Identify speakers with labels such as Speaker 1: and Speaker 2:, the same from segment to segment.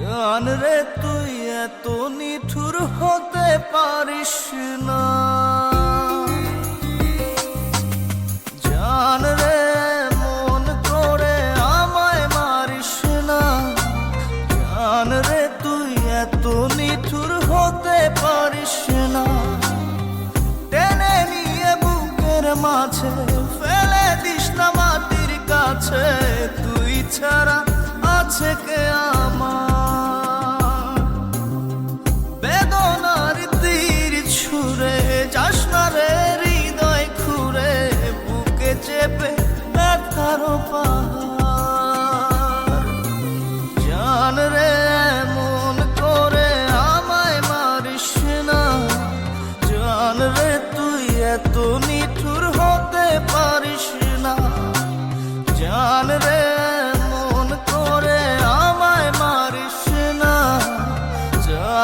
Speaker 1: জান রে তুই এত নিঠুর হতে পারিস না। জান রে মন করে আমায় মারিস না। জান রে তুই এত নিঠুর হতে পারিস না। টেনে নিয়ে বুকের মাঝে কাছে তুই ছাড়া, আছে কে আমার? বেদনার তীর ছুঁড়ে যাস না রে হৃদয় খুঁড়ে, বুকে চেপে ব্যথার পাহাড়। জান রে মন করে আমায় মারিস না। জান রে, তুই এত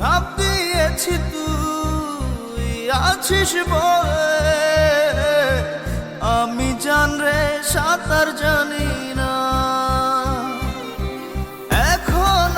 Speaker 1: ঝাঁপ দিয়েছি তুই আছিস বলে।